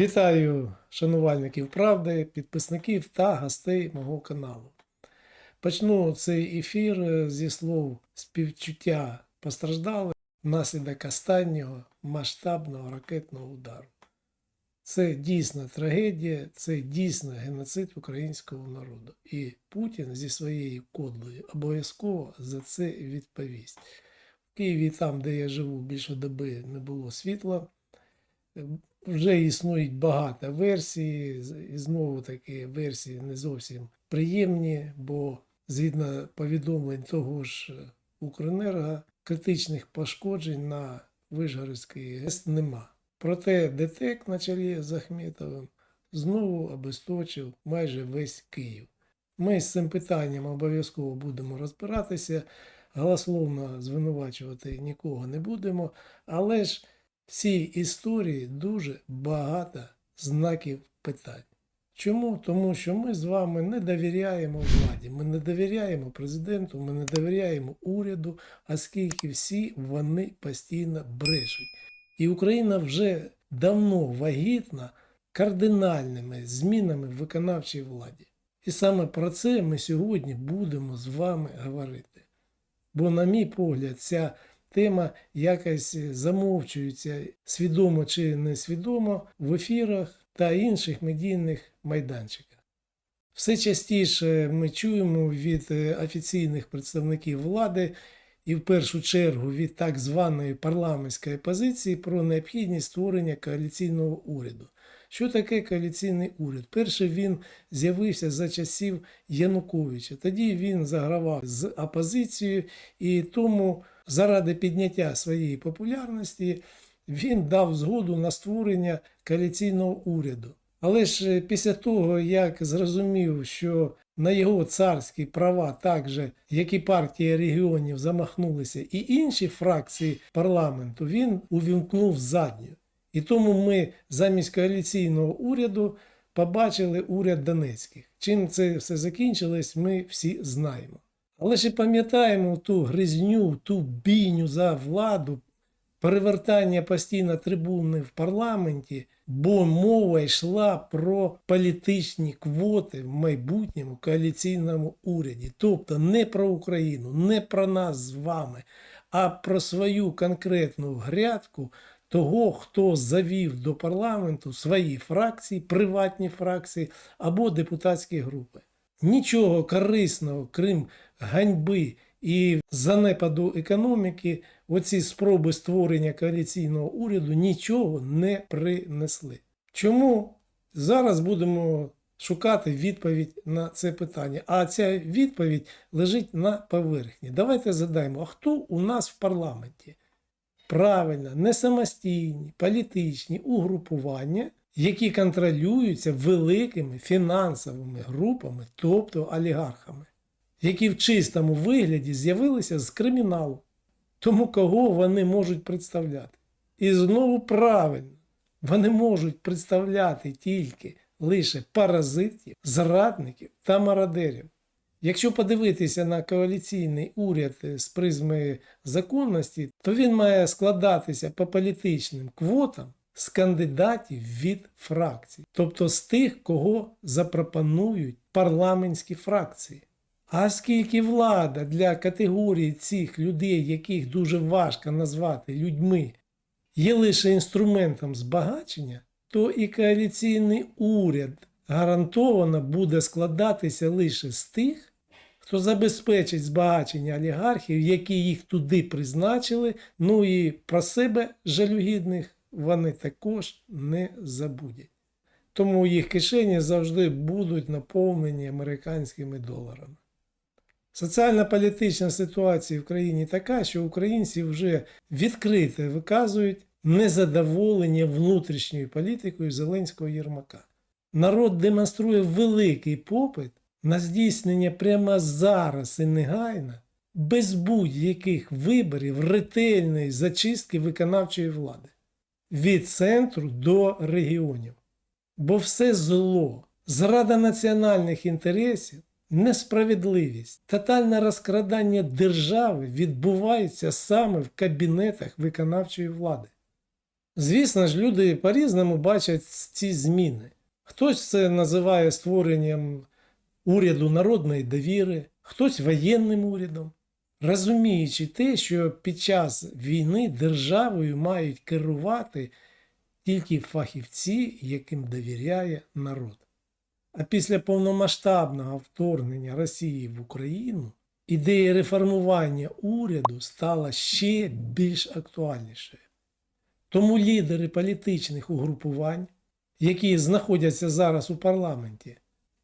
Вітаю шанувальників правди, підписників та гостей мого каналу. Почну цей ефір е, зі слов співчуття постраждалих внаслідок останнього масштабного ракетного удару. Це дійсна трагедія, це дійсно геноцид українського народу. І Путін зі своєю кодлою обов'язково за це відповість. В Києві, там, де я живу, більше доби не було світла. Вже існують багато версій, і знову таки версії не зовсім приємні, бо згідно повідомлень того ж е, Укренерго, критичних пошкоджень на Вишгородській ГЕС нема. Проте ДТЕК на чолі з Ахметовим знову обесточив майже весь Київ. Ми з цим питанням обов'язково будемо розбиратися, голословно звинувачувати нікого не будемо, але ж в цій історії дуже багато знаків питань. Чому? Тому що ми з вами не довіряємо владі, ми не довіряємо президенту, ми не довіряємо уряду, оскільки всі вони постійно брешуть. І Україна вже давно вагітна кардинальними змінами в виконавчій владі. І саме про це ми сьогодні будемо з вами говорити. Бо, на мій погляд, ця тема якось замовчується свідомо чи несвідомо в ефірах та інших медійних майданчиках. Все частіше ми чуємо від е, офіційних представників влади і в першу чергу від так званої парламентської опозиції про необхідність створення коаліційного уряду. Що таке коаліційний уряд? Перший він з'явився за часів Януковича. Тоді він загравав з опозицією, і тому заради підняття своєї популярності він дав згоду на створення коаліційного уряду. Але ж е, після того, як зрозумів, що на його царські права, так же, як і партія регіонів, замахнулися і інші фракції парламенту, він увімкнув задню. І тому ми замість коаліційного уряду побачили уряд Донецьких. Чим це все закінчилось, ми всі знаємо. Але і пам'ятаємо ту гризню, ту бійню за владу, перевертання постійно трибуни в парламенті, бо мова йшла про політичні квоти в майбутньому коаліційному уряді. Тобто не про Україну, не про нас з вами, а про свою конкретну грядку того, хто завів до парламенту свої фракції, приватні фракції або депутатські групи. Нічого корисного, крім ганьби і занепаду економіки, оці спроби створення коаліційного уряду нічого не принесли. Чому зараз будемо шукати відповідь на це питання? А ця відповідь лежить на поверхні. Давайте задаємо, а хто у нас в парламенті? Правильно, не самостійні політичні угрупування, які контролюються великими фінансовими групами, тобто олігархами, які в чистому вигляді з'явилися з криміналу. Тому кого вони можуть представляти? І знову правильно, вони можуть представляти тільки лише паразитів, зрадників та мародерів. Якщо подивитися на коаліційний уряд з призми законності, то він має складатися по політичним квотам з кандидатів від фракцій, тобто з тих, кого запропонують парламентські фракції. А оскільки влада для категорії цих людей, яких дуже важко назвати людьми, є лише інструментом збагачення, то і коаліційний уряд гарантовано буде складатися лише з тих, хто забезпечить збагачення олігархів, які їх туди призначили, ну і про себе жалюгідних вони також не забудять. Тому їх кишені завжди будуть наповнені американськими доларами. Соціально-політична ситуація в країні така, що українці вже відкрито виказують незадоволення внутрішньою політикою Зеленського Єрмака. Народ демонструє великий попит на здійснення прямо зараз і негайно, без будь-яких виборів ретельної зачистки виконавчої влади від центру до регіонів. Бо все зло, зрада національних інтересів, несправедливість, тотальне розкрадання держави відбувається саме в кабінетах виконавчої влади. Звісно ж, люди по-різному бачать ці зміни. Хтось це називає створенням уряду народної довіри, хтось воєнним урядом, розуміючи те, що під час війни державою мають керувати тільки фахівці, яким довіряє народ. А після повномасштабного вторгнення Росії в Україну ідея реформування уряду стала ще більш актуальнішою. Тому лідери політичних угрупувань, які знаходяться зараз у парламенті,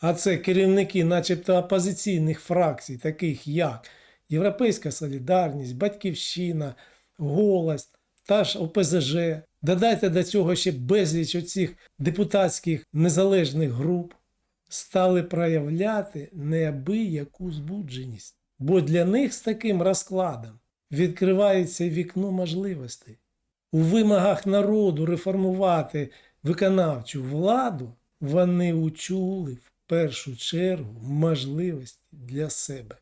а це керівники, начебто опозиційних фракцій, таких як Європейська Солідарність, Батьківщина, Голос та ж ОПЗЖ. Додайте до цього ще безліч оцих депутатських незалежних груп, стали проявляти неабияку збудженість. Бо для них з таким розкладом відкривається вікно можливостей. У вимогах народу реформувати виконавчу владу вони учули першу чергу можливості для себе.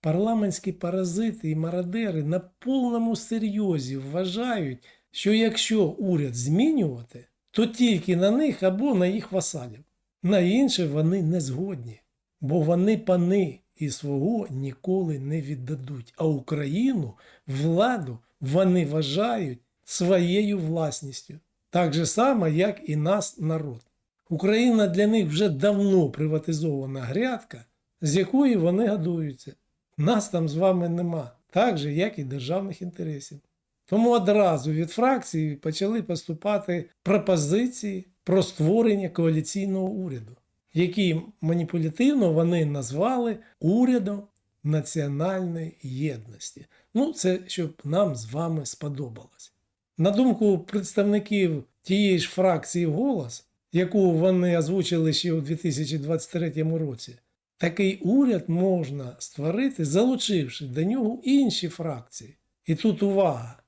Парламентські паразити і мародери на повному серйозі вважають, що якщо уряд змінювати, то тільки на них або на їх васалів. На інше вони не згодні, бо вони пани і свого ніколи не віддадуть. А Україну, владу вони вважають своєю власністю, так же само, як і нас, народ. Україна для них вже давно приватизована грядка, з якої вони годуються. Нас там з вами нема, так же, як і державних інтересів. Тому одразу від фракції почали поступати пропозиції про створення коаліційного уряду, який маніпулятивно вони назвали урядом національної єдності. Ну, це щоб нам з вами сподобалось. На думку представників тієї ж фракції голос, яку вони озвучили ще у 2023 році, такий уряд можна створити, залучивши до нього інші фракції. І тут увага,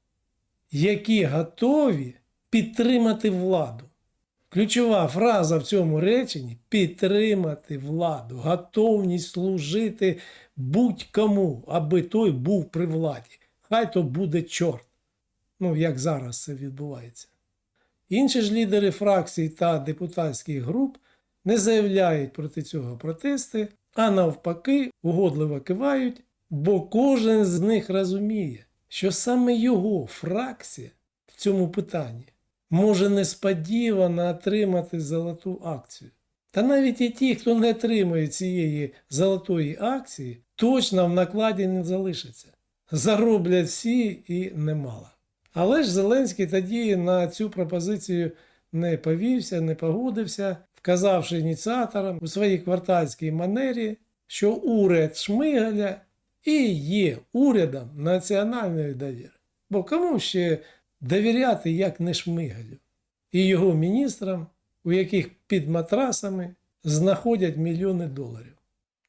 які готові підтримати владу. Ключова фраза в цьому реченні підтримати владу, готовність служити будь-кому, аби той був при владі. Хай то буде чорт. Ну, як зараз це відбувається. Інші ж лідери фракцій та депутатських груп не заявляють проти цього протести, а навпаки, угодливо кивають, бо кожен з них розуміє, що саме його фракція в цьому питанні може несподівано отримати золоту акцію. Та навіть і ті, хто не отримує цієї золотої акції, точно в накладі не залишаться. Зароблять всі і немало. Але ж Зеленський тоді на цю пропозицію не повівся, не погодився, вказавши ініціаторам у своїй квартальській манері, що уряд Шмигаля і є урядом національної довіри. Бо кому ще довіряти, як не Шмигалю, і його міністрам, у яких під матрасами знаходять мільйони доларів.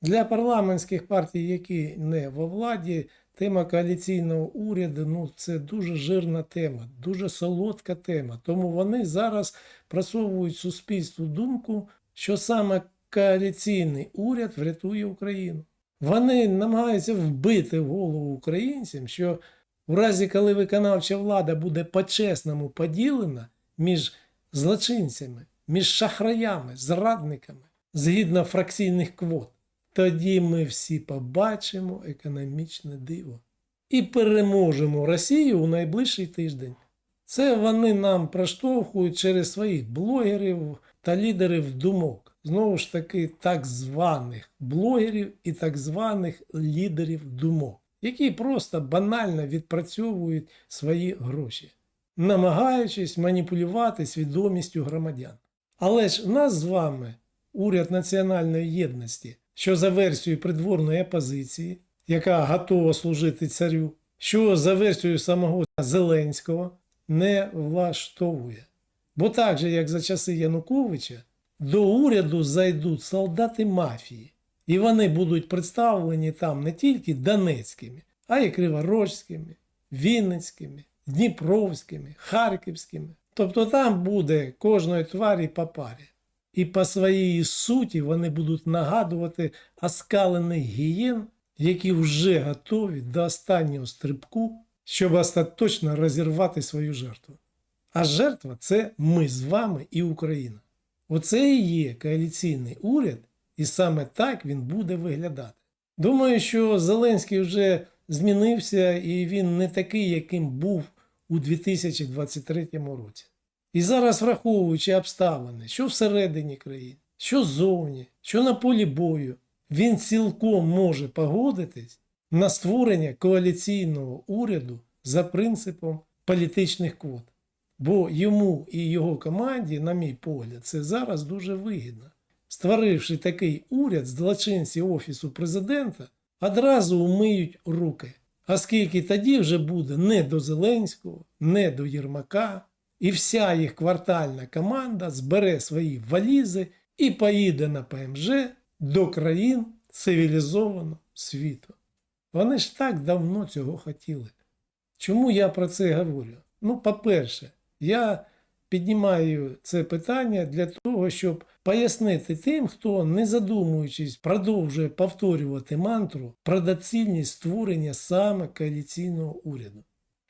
Для парламентських партій, які не во владі, тема коаліційного уряду ну, це дуже жирна тема, дуже солодка тема. Тому вони зараз просовують суспільству думку, що саме коаліційний уряд врятує Україну. Вони намагаються вбити в голову українцям, що у разі, коли виконавча влада буде по-чесному поділена між злочинцями, між шахраями, зрадниками, згідно фракційних квот, тоді ми всі побачимо економічне диво і переможемо Росію у найближчий тиждень. Це вони нам проштовхують через своїх блогерів та лідерів думок. Знову ж таки, так званих блогерів і так званих лідерів думок, які просто банально відпрацьовують свої гроші, намагаючись маніпулювати свідомістю громадян. Але ж нас з вами, уряд національної єдності, що за версією придворної опозиції, яка готова служити царю, що за версією самого Зеленського не влаштовує. Бо так же, як за часи Януковича, до уряду зайдуть солдати мафії, і вони будуть представлені там не тільки донецькими, а й криворожськими, вінницькими, дніпровськими, харківськими. Тобто там буде кожної тварі по парі. І по своїй суті вони будуть нагадувати оскалених гієн, які вже готові до останнього стрибку, щоб остаточно розірвати свою жертву. А жертва це ми з вами і Україна. Оце і є коаліційний уряд, і саме так він буде виглядати. Думаю, що Зеленський вже змінився і він не такий, яким був у 2023 році. І зараз, враховуючи обставини, що всередині країни, що ззовні, що на полі бою, він цілком може погодитись на створення коаліційного уряду за принципом політичних квот. Бо йому і його команді, на мій погляд, це зараз дуже вигідно. Створивши такий уряд, злочинці Офісу президента одразу умиють руки. Оскільки тоді вже буде не до Зеленського, не до Єрмака, і вся їх квартальна команда збере свої валізи і поїде на ПМЖ до країн цивілізованого світу. Вони ж так давно цього хотіли. Чому я про це говорю? Ну, по-перше, я піднімаю це питання для того, щоб пояснити тим, хто, не задумуючись, продовжує повторювати мантру про доцільність створення саме коаліційного уряду.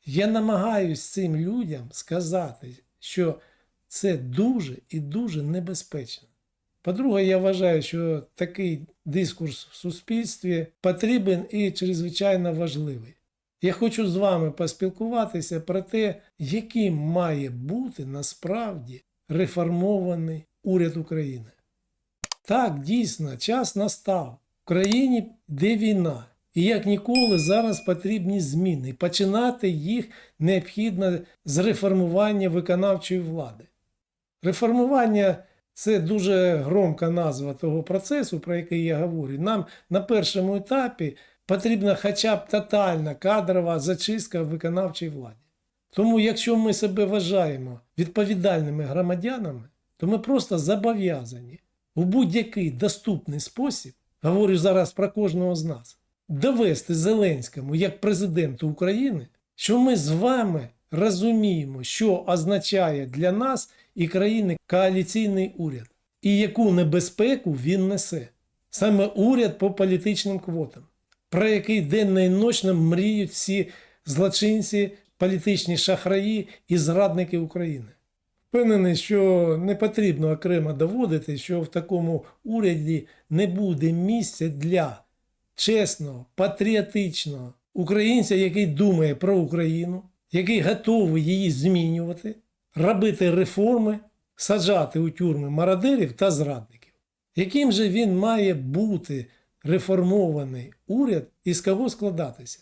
Я намагаюсь цим людям сказати, що це дуже і дуже небезпечно. По-друге, я вважаю, що такий дискурс в суспільстві потрібен і чрезвичайно важливий. Я хочу з вами поспілкуватися про те, яким має бути насправді реформований уряд України. Так, дійсно, час настав. В країні де війна. І як ніколи зараз потрібні зміни. Починати їх необхідно з реформування виконавчої влади. Реформування це дуже громка назва того процесу, про який я говорю. Нам на першому етапі потрібна хоча б тотальна кадрова зачистка в виконавчій владі. Тому, якщо ми себе вважаємо відповідальними громадянами, то ми просто зобов'язані у будь-який доступний спосіб, говорю зараз про кожного з нас, довести Зеленському як президенту України, що ми з вами розуміємо, що означає для нас і країни коаліційний уряд, і яку небезпеку він несе. Саме уряд по політичним квотам, про який денно і ночно мріють всі злочинці, політичні шахраї і зрадники України. Впевнений, що не потрібно окремо доводити, що в такому уряді не буде місця для чесного, патріотичного українця, який думає про Україну, який готовий її змінювати, робити реформи, саджати у тюрми мародерів та зрадників. Яким же він має бути реформований уряд і з кого складатися?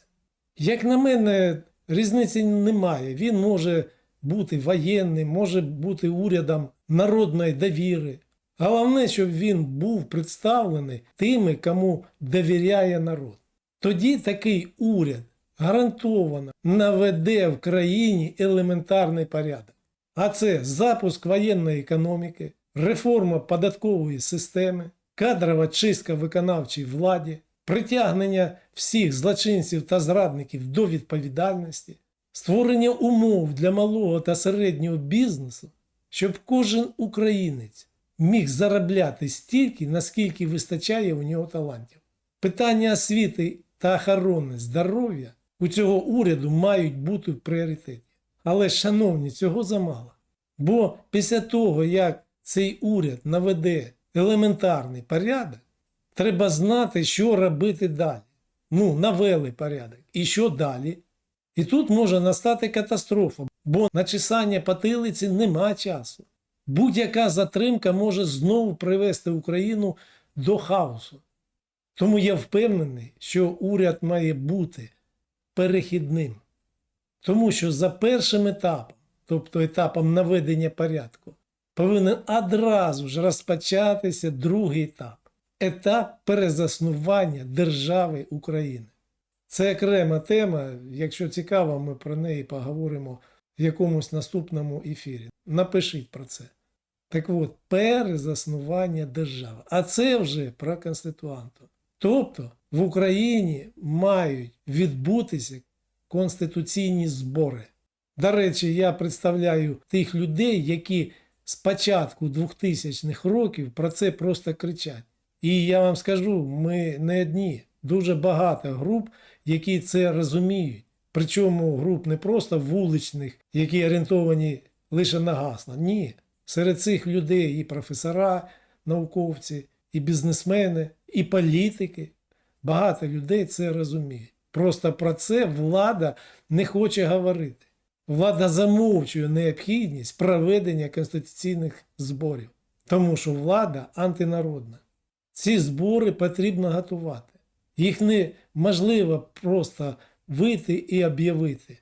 Як на мене, різниці немає. Він може бути воєнним, може бути урядом народної довіри. Головне, щоб він був представлений тими, кому довіряє народ. Тоді такий уряд гарантовано наведе в країні елементарний порядок. А це запуск воєнної економіки, реформа податкової системи, кадрова чистка виконавчій владі, притягнення всіх злочинців та зрадників до відповідальності, створення умов для малого та середнього бізнесу, щоб кожен українець міг заробляти стільки, наскільки вистачає у нього талантів. Питання освіти та охорони здоров'я у цього уряду мають бути в пріоритеті. Але, шановні, цього замало. Бо після того, як цей уряд наведе елементарний порядок, треба знати, що робити далі. Ну, навели порядок. І що далі? І тут може настати катастрофа, бо на чесання потилиці нема часу. Будь-яка затримка може знову привести Україну до хаосу. Тому я впевнений, що уряд має бути перехідним. Тому що за першим етапом, тобто етапом наведення порядку, повинен одразу ж розпочатися другий етап етап перезаснування держави України. Це окрема тема. Якщо цікаво, ми про неї поговоримо в якомусь наступному ефірі. Напишіть про це. Так от, перезаснування держави. А це вже про конституанту. Тобто в Україні мають відбутися конституційні збори. До речі, я представляю тих людей, які з початку 2000-х років про це просто кричать. І я вам скажу, ми не одні, дуже багато груп, які це розуміють. Причому груп не просто вуличних, які орієнтовані лише нагасла. Ні. Серед цих людей і професора, науковці, і бізнесмени, і політики. Багато людей це розуміють. Просто про це влада не хоче говорити. Влада замовчує необхідність проведення конституційних зборів, тому що влада антинародна. Ці збори потрібно готувати. Їх неможливо просто вийти і об'явити.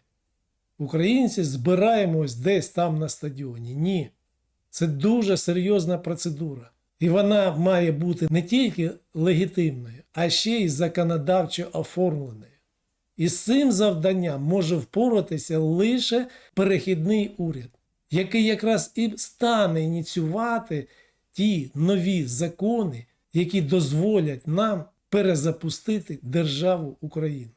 Українці збираємось десь там на стадіоні. Ні. Це дуже серйозна процедура. І вона має бути не тільки легітимною, а ще й законодавчо оформленою. І з цим завданням може впоратися лише перехідний уряд, який якраз і стане ініціювати ті нові закони, які дозволять нам перезапустити державу Україну.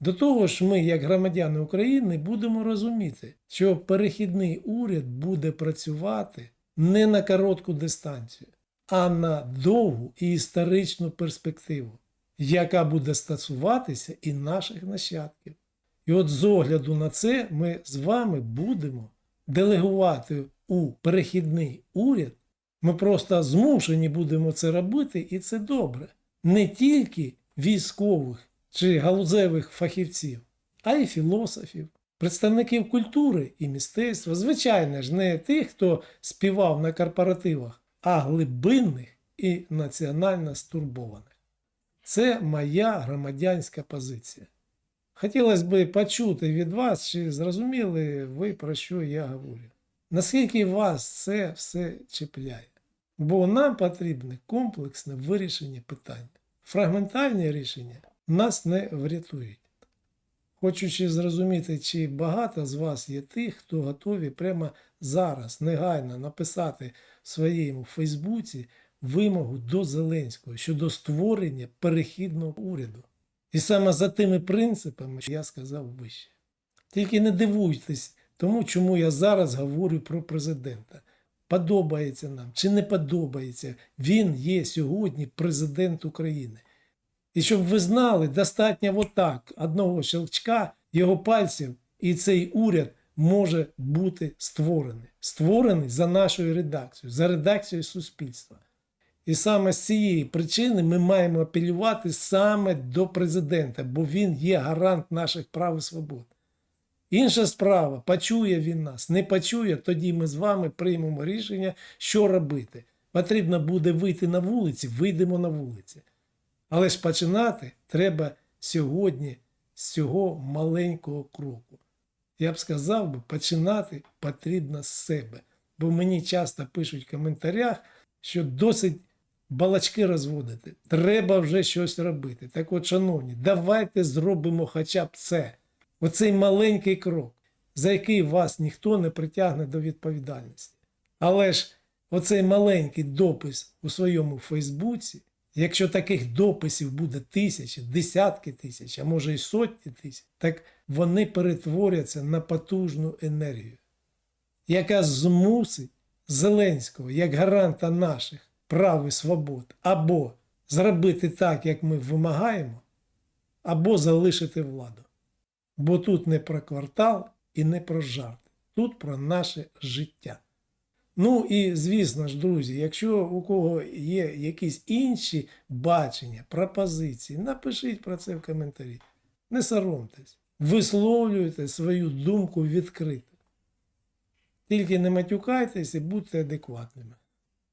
До того ж, ми, як громадяни України, будемо розуміти, що перехідний уряд буде працювати не на коротку дистанцію, а на довгу і історичну перспективу, яка буде стосуватися і наших нащадків. І от з огляду на це ми з вами будемо делегувати у перехідний уряд. Ми просто змушені будемо це робити, і це добре. Не тільки військових чи галузевих фахівців, а й філософів, представників культури і мистецтва, звичайно ж, не тих, хто співав на корпоративах, а глибинних і національно стурбованих. Це моя громадянська позиція. Хотілося б почути від вас, чи зрозуміли ви, про що я говорю. Наскільки вас це все чіпляє? Бо нам потрібне комплексне вирішення питання. Фрагментальні рішення нас не врятують. Хочучи зрозуміти, чи багато з вас є тих, хто готові прямо зараз негайно написати в своєму Фейсбуці вимогу до Зеленського щодо створення перехідного уряду. І саме за тими принципами, що я сказав вище. Тільки не дивуйтесь тому, чому я зараз говорю про президента. Подобається нам чи не подобається, він є сьогодні президент України. І щоб ви знали, достатньо отак одного щелчка його пальців, і цей уряд може бути створений. Створений за нашою редакцією, за редакцією суспільства. І саме з цієї причини ми маємо апелювати саме до президента, бо він є гарант наших прав і свобод. Інша справа, почує він нас, не почує, тоді ми з вами приймемо рішення, що робити. Потрібно буде вийти на вулиці, вийдемо на вулиці. Але ж починати треба сьогодні з цього маленького кроку. Я б сказав би, починати потрібно з себе. Бо мені часто пишуть в коментарях, що досить балачки розводити. Треба вже щось робити. Так от, шановні, давайте зробимо хоча б це. Оцей маленький крок, за який вас ніхто не притягне до відповідальності. Але ж оцей маленький допис у своєму Фейсбуці, якщо таких дописів буде тисячі, десятки тисяч, а може і сотні тисяч, так вони перетворяться на потужну енергію, яка змусить Зеленського як гаранта наших прав і свобод або зробити так, як ми вимагаємо, або залишити владу. Бо тут не про квартал і не про жарт, тут про наше життя. Ну і звісно ж, друзі, якщо у кого є якісь інші бачення, пропозиції, напишіть про це в коментарі. Не соромтесь, висловлюйте свою думку відкрито. Тільки не матюкайтесь і будьте адекватними.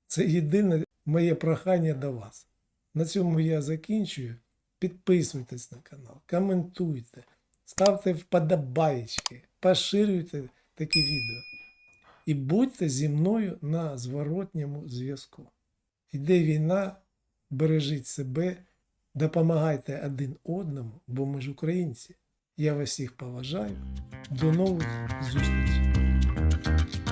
Це єдине моє прохання до вас. На цьому я закінчую. Підписуйтесь на канал, коментуйте, ставте вподобайки, поширюйте такі відео. І будьте зі мною на зворотньому зв'язку. Іде війна, бережіть себе, допомагайте один одному, бо ми ж українці. Я вас всіх поважаю. До нових зустрічей!